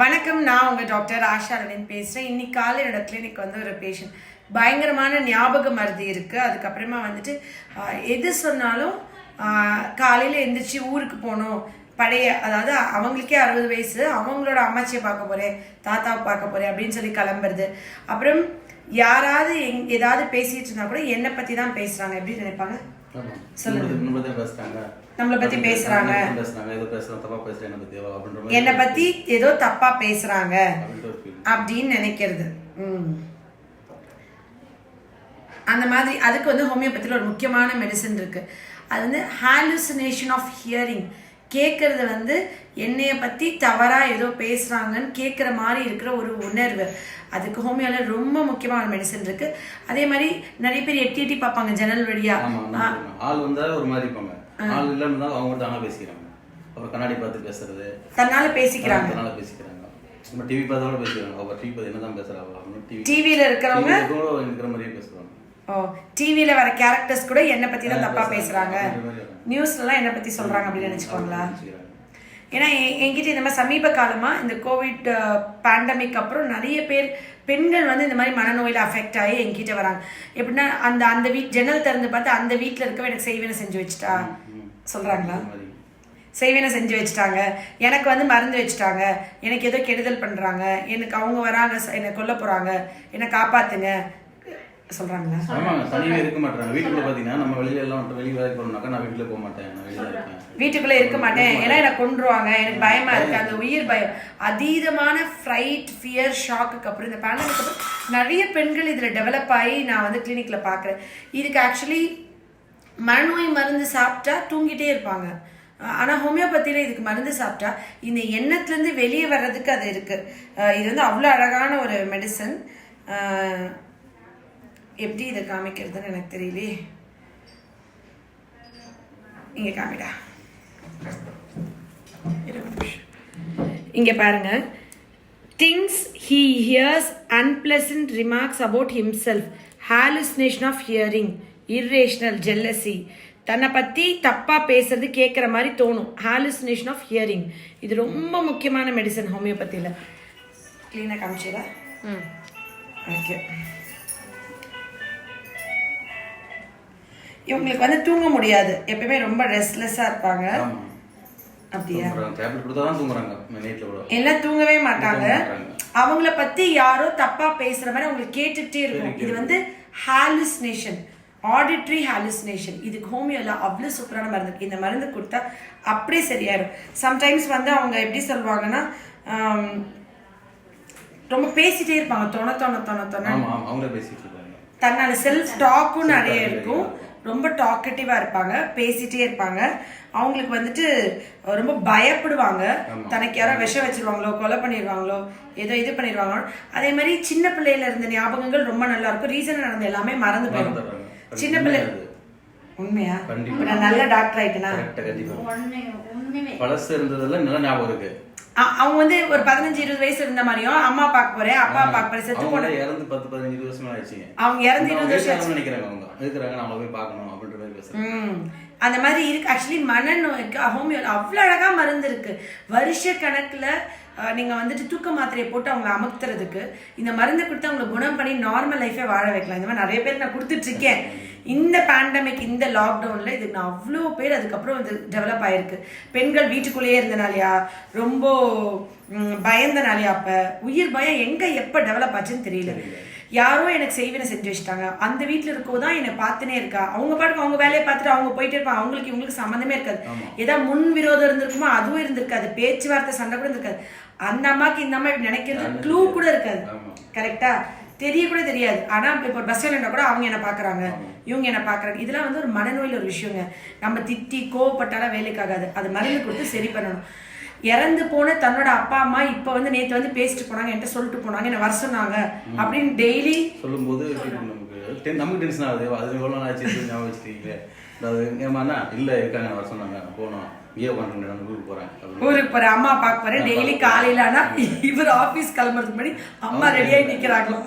வணக்கம் நான் உங்கள் டாக்டர் ஆஷா ரவின் பேசுகிறேன் இன்னைக்கு காலை என்னோடய கிளினிக் வந்து ஒரு பேஷண்ட் பயங்கரமான ஞாபக மருதி இருக்குது அதுக்கப்புறமா வந்துட்டு எது சொன்னாலும் காலையில் எந்திரிச்சு ஊருக்கு போகணும். பழைய அதாவது அவங்களுக்கே அறுபது வயசு அவங்களோட அம்மாச்சியை பார்க்க போகிறேன் தாத்தாவை பார்க்க போகிறேன் அப்படின்னு சொல்லி கிளம்புறது. அப்புறம் யாராவது எங் ஏதாவது பேசிகிட்டு இருந்தால் கூட என்னை பற்றி தான் பேசுகிறாங்க எப்படி நினைப்பாங்க? நம்மள- பத்தி பேசுறாங்க. பத்தி பேசுறாங்க. பேசுறாங்க, ஏதோ பேசுறாங்க, தப்பா என்ன பத்தி, ஏதோ ஒரு feel. அப்படின்னு நினைக்கிறது. அந்த மாதிரி அதுக்கு வந்து ஹோமியோபதியில் ஒரு முக்கியமான மெடிசன் இருக்கு அது வந்து ஹாலுசினேஷன் ஆஃப் ஹியரிங் கேட்கறது வந்து என்னைய பற்றி தவறாக ஏதோ பேசுகிறாங்கன்னு கேட்குற மாதிரி இருக்கிற ஒரு உணர்வு. அதுக்கு ஹோமியோவில் ரொம்ப முக்கியமான மெடிசன் இருக்கு. அதே மாதிரி நிறைய பேர் எட்டி எட்டி பார்ப்பாங்க ஜன்னல் வழியா. ஆள் வந்தா ஒரு மாதிரி இருப்பாங்க. ஆள் இல்லாம அவங்க தானா பேசிக்கிறாங்க. அப்புறம் கண்ணாடி பார்த்து பேசுறது. தன்னால பேசிக்கிறாங்க. அதனால பேசிக்கிறாங்க. நம்ம டிவி பார்த்தா கூட பேசிக்கிறாங்க. அவர் டிவி பார்த்து என்னதான் பேசுறாங்க டிவி டிவியில் இருக்கிறவங்க இருக்கிற மாதிரியே பேசுறாங்க. ஓ டிவியில் வர கேரக்டர்ஸ் கூட என்னை பற்றி தான் தப்பாக பேசுகிறாங்க. நியூஸ்லலாம் என்னை பற்றி சொல்கிறாங்க அப்படின்னு நினச்சிக்கோங்களா. ஏன்னா என்கிட்ட இந்த மாதிரி சமீப காலமாக இந்த கோவிட் பேண்டமிக் அப்புறம் நிறைய பேர் பெண்கள் வந்து இந்த மாதிரி மனநோயில் அஃபெக்ட் ஆகி என்கிட்ட வராங்க. எப்படின்னா அந்த அந்த வீட் ஜன்னல் திறந்து பார்த்து அந்த வீட்டில் இருக்கவே எனக்கு செய்வேனை செஞ்சு வச்சுட்டா. சொல்கிறாங்களா. செய்வேனை செஞ்சு வச்சுட்டாங்க. எனக்கு வந்து மருந்து வச்சுட்டாங்க. எனக்கு ஏதோ கெடுதல் பண்ணுறாங்க எனக்கு அவங்க வராங்க என்னை கொல்ல போகிறாங்க என்னை காப்பாத்துங்க. சொல்கிறாங்களா ஆமாங்க தனியே இருக்க மாட்டாங்க வீட்டுக்குள்ள பாத்தீங்கன்னா நம்ம வெளியில எல்லாம் வந்துட்டு வெளியே வேலைக்கு போறோம்னாக்கா நான் வீட்டுல போக மாட்டேன். நான் வெளியில இருக்கேன். வீட்டுக்குள்ளே இருக்க மாட்டேன். ஏன்னா என்னை கொன்றுவாங்க. எனக்கு பயமா இருக்கு. அந்த உயிர் பயம். அதீதமான ஃப்ரைட் ஃபியர் ஷாக்குக்கு அப்புறம் இந்த அப்புறம் நிறைய பெண்கள் இதில் டெவலப் ஆகி நான் வந்து கிளினிக்ல பார்க்குறேன் இதுக்கு ஆக்சுவலி மனநோய் மருந்து சாப்பிட்டா தூங்கிட்டே இருப்பாங்க. ஆனால் ஹோமியோபதியில் இதுக்கு மருந்து சாப்பிட்டா இந்த எண்ணத்துலேருந்து வெளியே வர்றதுக்கு அது இருக்குது இது வந்து அவ்வளோ அழகான ஒரு மெடிசன் எப்படி இதை காமிக்கிறதுன்னு எனக்கு தெரியலையே. இங்கே காமிடா. இங்க பாருங்க. Things he hears unpleasant remarks about himself hallucination of hearing irrational jealousy தன்னை பற்றி தப்பாக பேசுறது கேட்குற மாதிரி தோணும். ஹாலுசினேஷன் ஆஃப் ஹியரிங் இது ரொம்ப முக்கியமான மெடிசன் ஹோமியோபதியில் க்ளீனாக காமிச்சிடா ம். ஓகே இவங்களுக்கு வந்து தூங்க முடியாது. எப்பயுமே ரொம்ப ரெஸ்ட்லெஸ்ஸாக இருப்பாங்க. அப்படியா? எல்லாம் தூங்கவே மாட்டாங்க. அவங்கள பத்தி யாரோ தப்பா பேசுற மாதிரி அவங்களுக்கு கேட்டுட்டே இருக்கும். இது வந்து ஹாலுசினேஷன் ஆடிட்ரி ஹாலுசினேஷன் இதுக்கு ஹோமியோல அவ்வளோ சூப்பரான மருந்து. இந்த மருந்து கொடுத்தா அப்படியே சரியாயிடும் சம்டைம்ஸ் வந்து அவங்க எப்படி சொல்லுவாங்கன்னா ரொம்ப பேசிட்டே இருப்பாங்க. தொண தொண தொண தொண தன்னால செல்ஃப் டாக்கும் நிறைய இருக்கும். ரொம்ப டாக்கட்டிவா இருப்பாங்க பேசிட்டே இருப்பாங்க. அவங்களுக்கு வந்துட்டு ரொம்ப பயப்படுவாங்க. தனக்கு யாரோ விஷம் வச்சிருவாங்களோ கொலை பண்ணிடுவாங்களோ ஏதோ இது பண்ணிடுவாங்களோ அதே மாதிரி சின்ன பிள்ளையில இருந்த ஞாபகங்கள் ரொம்ப நல்லா இருக்கும். ரீசன் நடந்த எல்லாமே மறந்து போயிடும். சின்ன பிள்ளை. உண்மையா நான் நல்ல டாக்டர் ஆயிட்டேனா? கரெக்டா கண்டிப்பா. ஒண்ணு ஒண்ணுமே பழசு இருந்ததெல்லாம் நல்லா ஞாபகம் இருக்கு. அவங்க வந்து ஒரு பதினஞ்சு இருபது வயசு இருந்த மாதிரியும் அம்மா பார்க்க போறேன் அப்பா பார்க்க போறேன் செத்து போன இறந்து பத்து பதினஞ்சு இருபது வருஷமா ஆயிடுச்சுங்க. அவங்க இறந்து இருபது வருஷம் நினைக்கிறாங்க அவங்க? இருக்கிறாங்க அவங்கள போய் பார்க்கணும் அப்படின்ற மாதிரி பேசுறாங்க. ம். அந்த மாதிரி இருக்கு. ஆக்சுவலி மனநோய்க்கு ஹோமியோ அவ்வளோ அழகா மருந்து இருக்கு. வருஷ கணக்குல அஹ், நீங்க வந்துட்டு தூக்க மாத்திரையை போட்டு அவங்கள அமர்த்துறதுக்கு இந்த மருந்து கொடுத்து அவங்களை குணம் பண்ணி நார்மல் லைஃபே வாழ வைக்கலாம். இந்த மாதிரி நிறைய பேர் நான் கொடுத்துட்டு இருக்கேன். இந்த பேண்டமிக் இந்த லாக்டவுன்ல இதுக்கு நான் அவ்வளோ பேர் அதுக்கப்புறம் இது டெவலப் ஆயிருக்கு. பெண்கள் வீட்டுக்குள்ளேயே இருந்தனாலயா? ரொம்ப பயந்தனாலயா அப்ப? உயிர் பயம் எங்க எப்ப டெவலப் ஆச்சுன்னு தெரியல. யாரோ எனக்கு செய்வினை செஞ்சு வச்சுட்டாங்க. அந்த வீட்டில் இருக்கோ தான் என்னை பார்த்துனே இருக்கா? அவங்க பாட்டுக்கு அவங்க வேலையை பார்த்துட்டு அவங்க போயிட்டே இருப்பாங்க. அவங்களுக்கு இவங்களுக்கு சம்மந்தமே இருக்காது. ஏதாவது முன் விரோதம் இருந்திருக்குமோ அதுவும் இருந்திருக்காது. பேச்சுவார்த்தை சண்டை கூட இருந்திருக்காது. அந்த அம்மாக்கு இந்த அம்மா நினைக்கிறது க்ளூ கூட இருக்காது. ஆமா. தெரிய கூட தெரியாது. ஆனா இப்போ பஸ் ஸ்டாண்ட்ல கூட அவங்க என்ன பாக்குறாங்க. இவங்க என்ன பாக்குறாங்க. இதெல்லாம் வந்து ஒரு மனநோயில ஒரு விஷயங்க. நம்ம திட்டி கோவப்பட்டாலும் வேலைக்காகாது அது மருந்து கொடுத்து சரி பண்ணணும். இறந்து போன தன்னோட அப்பா அம்மா இப்ப வந்து நேத்து வந்து பேசிட்டு போனாங்க என்கிட்ட சொல்லிட்டு போனாங்க என்ன வர சொன்னாங்க. அப்படின்னு டெய்லி சொல்லும்போது நமக்கு? டென் நமக்கு டென்ஷன் ஆகுது. அது எவ்வளோ ஆச்சு? ஞாபகம் வச்சுருக்கீங்க அதாவது ஏமாண்ணா இல்லை இருக்காங்க வர சொன்னாங்க. போனோம் ஊருக்கு அம்மா பார்க்க போறேன். டெய்லி காலையில ஆனா இவர் ஆபீஸ் கிளம்புறதுக்கு முன்னாடி அம்மா ரெடியாகி நிக்கிறாங்களாம்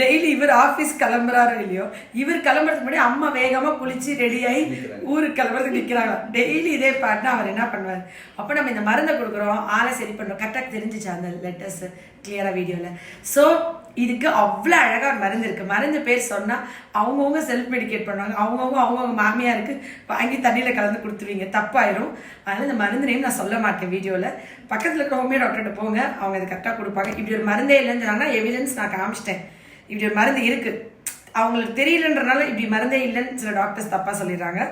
டெய்லி இவர் ஆபீஸ் கிளம்புறாரோ இல்லையோ இவர் கிளம்புறதுக்கு முன்னாடி அம்மா வேகமா குளிச்சு ரெடி ஆகி நிக்கிறாங்க. ஊருக்கு கிளம்புறதுக்கு நிக்கிறாங்க. டெய்லி இதே பாட்டுனா அவர் என்ன பண்ணுவார்? அப்போ நம்ம இந்த மருந்தை கொடுக்குறோம் ஆளை சரி பண்றோம். கரெக்டாக தெரிஞ்சுச்சு அந்த லெட்டர்ஸ் கிளியரா வீடியோல ஸோ இதுக்கு அவ்வளோ அழகா ஒரு மருந்து இருக்கு. மருந்து பேர் சொன்னா அவங்கவுங்க செல்ஃப் மெடிகேட் பண்ணுவாங்க. அவங்கவுங்க அவங்கவுங்க மாமியாருக்கு வாங்கி தண்ணியில கலந்து கொடுத்துருவீங்க. தப்பாயிரும். அதனால இந்த மருந்து நேம் நான் சொல்ல மாட்டேன் வீடியோல பக்கத்துல இருக்கிற ஹோமியோ டாக்டர்கிட்ட போங்க. அவங்க இது கரெக்டாக கொடுப்பாங்க. இப்படி ஒரு மருந்தே இல்லைன்னு சொன்னாங்கன்னா எவிடன்ஸ் நான் காமிச்சிட்டேன். இப்படி ஒரு மருந்து இருக்கு. அவங்களுக்கு தெரியலன்றனால இப்படி மருந்தே இல்லைன்னு சில டாக்டர்ஸ் தப்பா சொல்லிடுறாங்க.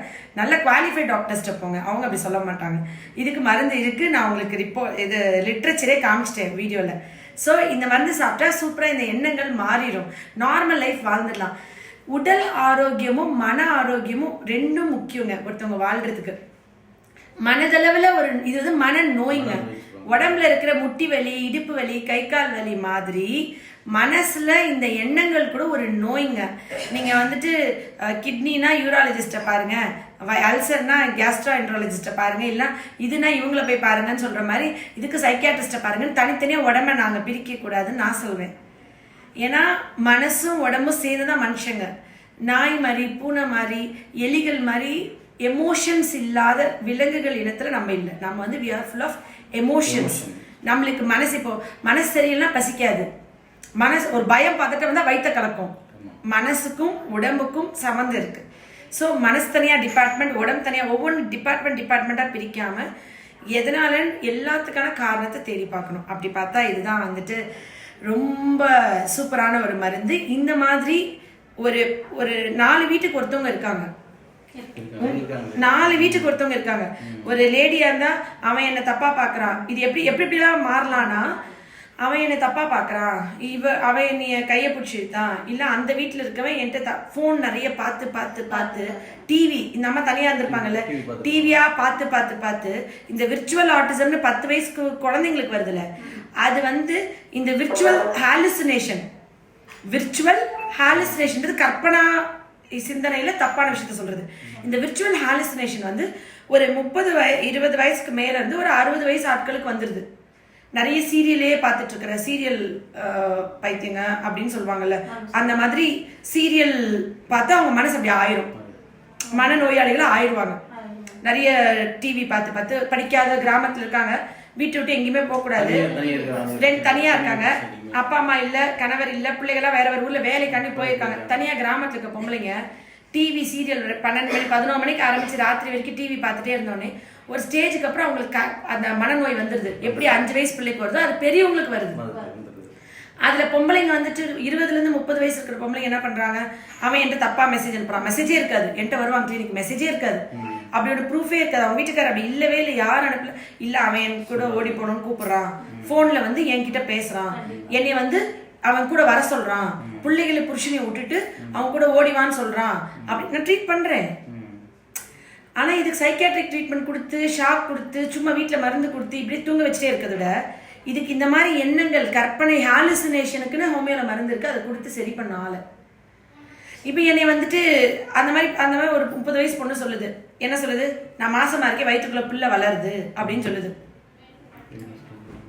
நல்ல குவாலிஃபைட் டாக்டர்ஸ்ட்ட போங்க. அவங்க அப்படி சொல்ல மாட்டாங்க. இதுக்கு மருந்து இருக்கு. நான் உங்களுக்கு ரிப்போ இது லிட்ரேச்சரே காமிச்சிட்டேன் வீடியோல. ஸோ இந்த மருந்து சாப்பிட்டா சூப்பரா இந்த எண்ணங்கள் மாறிடும். நார்மல் லைஃப் வாழ்ந்துடலாம். உடல் ஆரோக்கியமும் மன ஆரோக்கியமும் ரெண்டும் முக்கியங்க ஒருத்தவங்க வாழ்றதுக்கு. மனதளவுல ஒரு இது வந்து மன நோய்ங்க உடம்புல இருக்கிற முட்டி வலி இடுப்பு வலி கை கால் வலி மாதிரி மனசுல இந்த எண்ணங்கள் கூட ஒரு நோய்ங்க நீங்க வந்துட்டு கிட்னினா யூராலஜிஸ்ட பாருங்க. அல்சர்னா கேஸ்ட்ரோஎன்ட்ராலஜிஸ்ட பாருங்க. இல்ல இதுனா இவங்கள போய் பாருங்கன்னு சொல்ற மாதிரி இதுக்கு சைக்கியாட்ரிஸ்ட பாருங்கன்னு தனித்தனியா உடம்ப நாங்க பிரிக்க கூடாதுன்னு நான் சொல்வேன். ஏன்னா மனசும் உடம்பும் சேர்ந்து தான் மனுஷங்க. நாய் மாதிரி பூனை மாதிரி எலிகள் மாதிரி எமோஷன்ஸ் இல்லாத விலங்குகள் இனத்துல நம்ம இல்லை. நம்ம வந்து we are full of emotions நம்மளுக்கு மனசு இப்போ மனசு சரியில்லைன்னா பசிக்காது. மனசு ஒரு பயம் பதட்டம் வந்தா வயித்த கலக்கும். மனசுக்கும் உடம்புக்கும் சம்மந்தம் இருக்கு. ஸோ மனசு தனியா டிபார்ட்மெண்ட் உடம்பு தனியா ஒவ்வொன்று டிபார்ட்மெண்ட் டிபார்ட்மெண்ட்டா பிரிக்காம எதனால எல்லாத்துக்கான காரணத்தை தேடி பார்க்கணும். அப்படி பார்த்தா இதுதான் வந்துட்டு ரொம்ப சூப்பரான ஒரு மருந்து. இந்த மாதிரி ஒரு ஒரு நாலு வீட்டுக்கு ஒருத்தவங்க இருக்காங்க. நாலு வீட்டுக்கு ஒருத்தவங்க இருக்காங்க. ஒரு லேடியா இருந்தா அவன் என்ன தப்பா பாக்குறான் இது எப்படி எப்படி எப்படிலாம் மாறலாம்னா அவன் என்ன தப்பா பாக்குறான். இவ அவன் என்னைய கைய பிடிச்சிருத்தான் இல்ல அந்த வீட்டுல இருக்கவன் என்கிட்ட ஃபோன் நிறைய பார்த்து பார்த்து பார்த்து டிவி இந்த அம்மா தனியா இருந்திருப்பாங்கல்ல TV பார்த்து. பார்த்து பார்த்து இந்த விர்ச்சுவல் ஆட்டிசம்னு பத்து வயசுக்கு குழந்தைங்களுக்கு வருதுல்ல அது வந்து இந்த விர்ச்சுவல் ஹாலுசினேஷன் விர்ச்சுவல் ஹாலுசினேஷன்றது கற்பனா சிந்தனையில தப்பான விஷயத்த சொல்றது. இந்த விர்ச்சுவல் ஹாலுசினேஷன் வந்து ஒரு முப்பது வய இருபது வயசுக்கு மேல இருந்து ஒரு அறுபது வயசு ஆட்களுக்கு வந்துருது. நிறைய சீரியலே பார்த்துட்டு இருக்கிற சீரியல் பைத்தியங்க அப்படின்னு சொல்லுவாங்கல்ல. அந்த மாதிரி சீரியல் பார்த்தா அவங்க மனசு அப்படி ஆயிரும். மனநோயாளிகளா ஆயிருவாங்க நிறைய டிவி பார்த்து பார்த்து படிக்காத கிராமத்துல இருக்காங்க. வீட்டை விட்டு எங்கேயுமே போக கூடாது. தனியா- தனியா இருக்கிறாங்க. ரெண்டு தனியா இருக்காங்க. அப்பா அம்மா இல்ல கணவர் இல்ல பிள்ளைகள்லாம் வேற வேற ஊர்ல வேலைக்காண்டி போயிருக்காங்க. தனியா கிராமத்துல இருக்க பொம்பளைங்க டிவி சீரியல் பன்னெண்டு மணி பதினோரு மணிக்கு ஆரம்பிச்சு ராத்திரி வரைக்கும் டிவி பார்த்துட்டே இருந்தோடனே ஒரு ஸ்டேஜுக்கு அப்புறம் அவங்களுக்கு அந்த மனநோய் வந்துருது. எப்படி அஞ்சு வயசு பிள்ளைக்கு வருதோ அது பெரியவங்களுக்கு வருது. அதுல பொம்பளைங்க வந்துட்டு இருபதுல இருந்து முப்பது வயசு இருக்கிற பொம்பளைங்க என்ன பண்றாங்க? அவன் என்கிட்ட தப்பா மெசேஜ் அனுப்புறான். மெசேஜே இருக்காது. என்கிட்ட வருவான் கிளினிக் மெசேஜே இருக்காது. அப்படியோட ப்ரூஃபே இருக்காது. அவன் வீட்டுக்காரர் அப்படி இல்லவே இல்லை. யாரும் அனுப்பல இல்ல அவன் என் கூட ஓடி போகணும்னு கூப்பிடுறான். போன்ல வந்து என்கிட்ட பேசுறான். என்னை வந்து அவன் கூட வர சொல்றான். பிள்ளைகளை புருஷனையை விட்டுட்டு அவன் கூட ஓடிவான்னு சொல்றான். அப்படி நான் ட்ரீட் பண்றேன். ம். ஆனா இதுக்கு சைக்காட்ரிக் ட்ரீட்மெண்ட் கொடுத்து ஷாக் கொடுத்து சும்மா வீட்ல மருந்து கொடுத்து இப்படியே தூங்க வச்சுட்டே இருக்கிறத விட இதுக்கு இந்த மாதிரி எண்ணங்கள் கற்பனை ஹாலுசினேஷனுக்குன்னு ஹோமியோல மருந்து இருக்கு அதை கொடுத்து சரி பண்ண ஆளு. இப்போ என்னை வந்துட்டு அந்த மாதிரி அந்த மாதிரி ஒரு முப்பது வயசு பொண்ணு சொல்லுது. என்ன சொல்லுது? நான் மாசமா இருக்கேன் வயிற்றுக்குள்ள பிள்ளை வளருது அப்படின்னு சொல்லுது.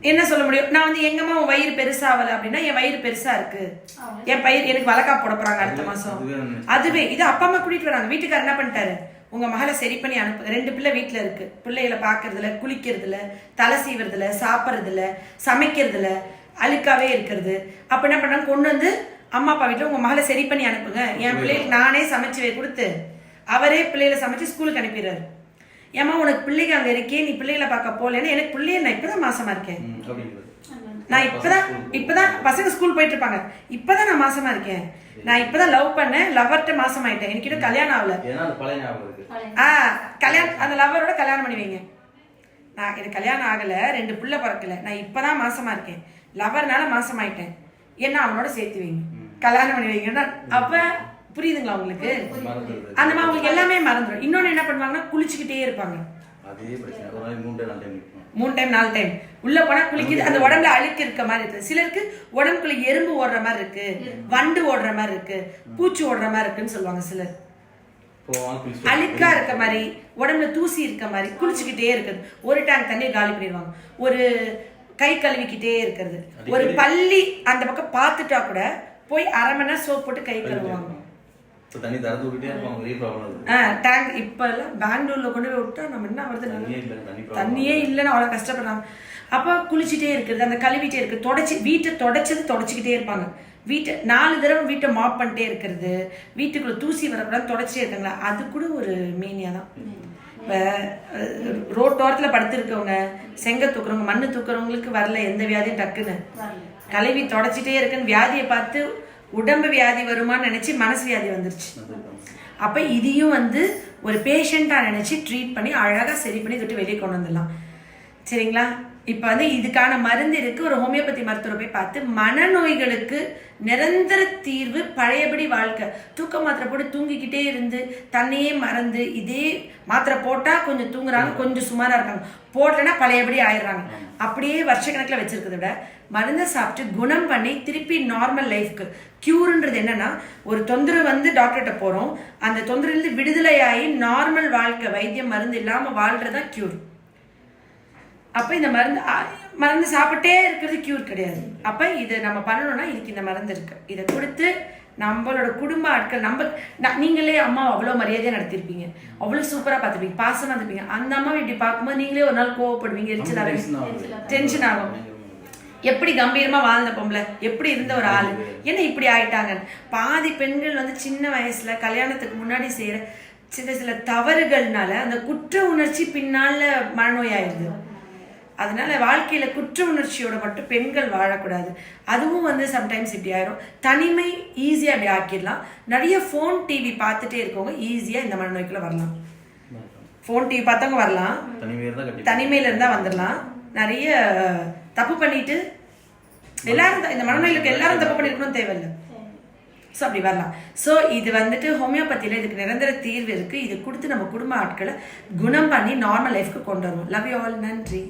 என்ன சொல்ல முடியும்? நான் வந்து எங்கம்மா உன் வயிறு பெருசாகல அப்படின்னா என் வயிறு பெருசா இருக்கு. என் பயிர் எனக்கு வளக்கா போட போறாங்க அடுத்த மாசம். அதுவே இது அப்பா அம்மா கூட்டிட்டு வராங்க. வீட்டுக்காரர் என்ன பண்ணிட்டாரு? உங்க மகளை சரி பண்ணி அனுப்பு ரெண்டு பிள்ளை வீட்டுல இருக்கு. பிள்ளைகளை பாக்குறதுல குளிக்கிறதுல தலை சீவுறதுல சாப்பிட்றதுல சமைக்கிறதுல அழுக்காவே இருக்கிறது. அப்ப என்ன பண்ணாங்க கொண்டு வந்து அம்மா அப்பா வீட்டுல உங்க மகளை சரி பண்ணி அனுப்புங்க. என் பிள்ளைகளுக்கு நானே சமைச்சு கொடுத்து அவரே பிள்ளைகளை சமைச்சு ஸ்கூலுக்கு அனுப்பிடுறாரு. ஏமா உனக்கு பிள்ளைங்க அங்க இருக்கே நீ பிள்ளைகளை பார்க்க போகலன்னா எனக்கு பிள்ளைய நான் இப்பதான் மாசமா இருக்கேன். ம், அப்படிங்கிறது. நான் இப்பதான் இப்பதான் பசங்க ஸ்கூல் போயிட்டு இருப்பாங்க இப்பதான் நான் மாசமா இருக்கேன். நான் இப்பதான் லவ் பண்ணேன். லவர்ட்ட மாசம் ஆயிட்டேன் எனக்கு இன்னும் கல்யாணம் ஆகல. ஆ கல்யாணம் அந்த லவரோட கல்யாணம் பண்ணி வைங்க. நான் எனக்கு கல்யாணம் ஆகல. ரெண்டு புள்ள பிறக்கல. நான் இப்பதான் மாசமா இருக்கேன். லவர்னால மாசம் ஆயிட்டேன் என்ன அவனோட சேர்த்து வைங்க. கல்யாணம் பண்ணி வைங்கன்னா அப்ப புரியுதுங்களா உங்களுக்கு. அந்த மாதிரி அவங்களுக்கு எல்லாமே மறந்துடும் இன்னொன்னு என்ன பண்ணுவாங்கன்னா குளிச்சுக்கிட்டே இருப்பாங்க. அதே பிரச்சனை. ஒரு நாளைக்கு மூணு நாலு டைம் நிற்கும். மூணு டைம் நாலு டைம் உள்ள போனா குளிக்குது. அந்த உடம்புல அழுக்கு இருக்க மாதிரி இருக்கு. சிலருக்கு உடம்புக்குள்ள எறும்பு ஓடுற மாதிரி இருக்கு. வண்டு ஓடுற மாதிரி இருக்கு. பூச்சி ஓடுற மாதிரி இருக்குன்னு சொல்லுவாங்க சிலர். அழுக்கா இருக்க மாதிரி உடம்புல தூசி இருக்க மாதிரி குளிச்சுக்கிட்டே இருக்குது ஒரு டேங்க் தண்ணியை காலி பண்ணிடுவாங்க. ஒரு கை கழுவிக்கிட்டே இருக்கிறது. ஒரு பள்ளி அந்த பக்கம் பார்த்துட்டா கூட போய் அரை மணி நேரம் சோப் போட்டு கை கழுவுவாங்க. தண்ணி திறந்து விட்டுட்டே இருப்பாங்க பெரிய ப்ராப்ளம் அது ஆ டேங்க் இப்போ எல்லாம் பெங்களூர்ல கொண்டு போய் விட்டா நம்ம என்ன வருது தண்ணியே இல்லை தண்ணி ப்ராப்ளம் தண்ணியே இல்லைன்னு அவ்வளோ கஷ்டப்படுறாங்க. அப்போ குளிச்சுட்டே இருக்கிறது அந்த கழுவிட்டே இருக்கு தொடச்சி வீட்டை தொடச்சது தொடச்சிக்கிட்டே இருப்பாங்க. வீட்டை நாலு தடவை வீட்டை மாப் பண்ணிட்டே இருக்கிறது வீட்டுக்குள்ள தூசி வரக்கூடாது தொடச்சிட்டே இருக்காங்களா? அது கூட ஒரு மீனியா தான் இப்போ ரோட்டோரத்தில் படுத்திருக்கவங்க செங்க தூக்குறவங்க மண்ணு தூக்குறவங்களுக்கு வரல எந்த வியாதியும் டக்குன்னு. கழுவி தொடச்சிட்டே இருக்குன்னு வியாதியை பார்த்து உடம்பு வியாதி வருமான்னு நினைச்சு மனசு வியாதி வந்துருச்சு. அப்ப இதையும் வந்து ஒரு பேஷண்டா நினைச்சு ட்ரீட் பண்ணி அழகா சரி பண்ணி தொட்டு வெளியே கொண்டு வந்துடலாம். சரிங்களா? இப்போ வந்து இதுக்கான மருந்து இருக்கு. ஒரு ஹோமியோபதி மருத்துவரை போய் பார்த்து மனநோய்களுக்கு நிரந்தர தீர்வு பழையபடி வாழ்க்கை. தூக்க மாத்திரை போட்டு தூங்கிக்கிட்டே இருந்து தன்னையே மறந்து இதே மாத்திரை போட்டா கொஞ்சம் தூங்குறாங்க கொஞ்சம் சுமாராக இருக்காங்க. போடலைன்னா பழையபடி ஆயிடுறாங்க. அப்படியே வருஷக்கணக்கில் வச்சிருக்கிறத விட மருந்தை சாப்பிட்டு குணம் பண்ணி திருப்பி நார்மல் லைஃப்க்கு க்யூருன்றது என்னன்னா ஒரு தொந்தரவு வந்து டாக்டர்கிட்ட போகிறோம் அந்த தொந்தரவுலேருந்து விடுதலையாகி நார்மல் வாழ்க்கை வைத்தியம் மருந்து இல்லாமல் வாழ்றதா க்யூர் அப்ப இந்த மருந்து மருந்து சாப்பிட்டே இருக்கிறது க்யூர் கிடையாது. அப்ப இது நம்ம பண்ணணும்னா இதுக்கு இந்த மருந்து இருக்கு. இதை கொடுத்து நம்மளோட குடும்ப ஆட்கள் நம்ம நீங்களே அம்மா அவ்வளோ மரியாதையா நடத்திருப்பீங்க. அவ்வளோ சூப்பரா பார்த்துப்பீங்க பாசமா இருந்திருப்பீங்க. அந்த அம்மா இப்படி பார்க்கும்போது நீங்களே ஒரு நாள் கோவப்படுவீங்க எரிச்சலாவே டென்ஷன் ஆகும். எப்படி கம்பீரமா வாழ்ந்த பொம்பளை? எப்படி இருந்த ஒரு ஆள்? என்ன இப்படி ஆயிட்டாங்க பாதி பெண்கள் வந்து சின்ன வயசுல கல்யாணத்துக்கு முன்னாடி செய்யற சில சில தவறுகள்னால அந்த குற்ற உணர்ச்சி பின்னால மனநோய் ஆயிடுது அதனால வாழ்க்கையில குற்ற உணர்ச்சியோட மட்டும் பெண்கள் வாழக்கூடாது. அதுவும் வந்து சம்டைம்ஸ் இப்படி ஆயிரும். தனிமை ஈஸியா அப்படி ஆக்கிடலாம். நிறைய ஃபோன் டிவி பார்த்துட்டே இருக்கவங்க ஈஸியா இந்த மனநோய்க்குள்ள வரலாம். ஃபோன் டிவி பார்த்தவங்க வரலாம். தனிமையில இருந்தா வந்துடலாம். நிறைய தப்பு பண்ணிட்டு எல்லாரும் இந்த மனநோயிலுக்கு எல்லாரும் தப்பு பண்ணிருக்கணும் தேவையில்லை. ஸோ அப்படி வரலாம். ஸோ இது வந்துட்டு ஹோமியோபதியில் இதுக்கு நிரந்தர தீர்வு இருக்கு. இது கொடுத்து நம்ம குடும்ப ஆட்களை குணம் பண்ணி நார்மல் லைஃப்க்கு கொண்டு வரணும். லவ் யூ ஆல் நன்றி.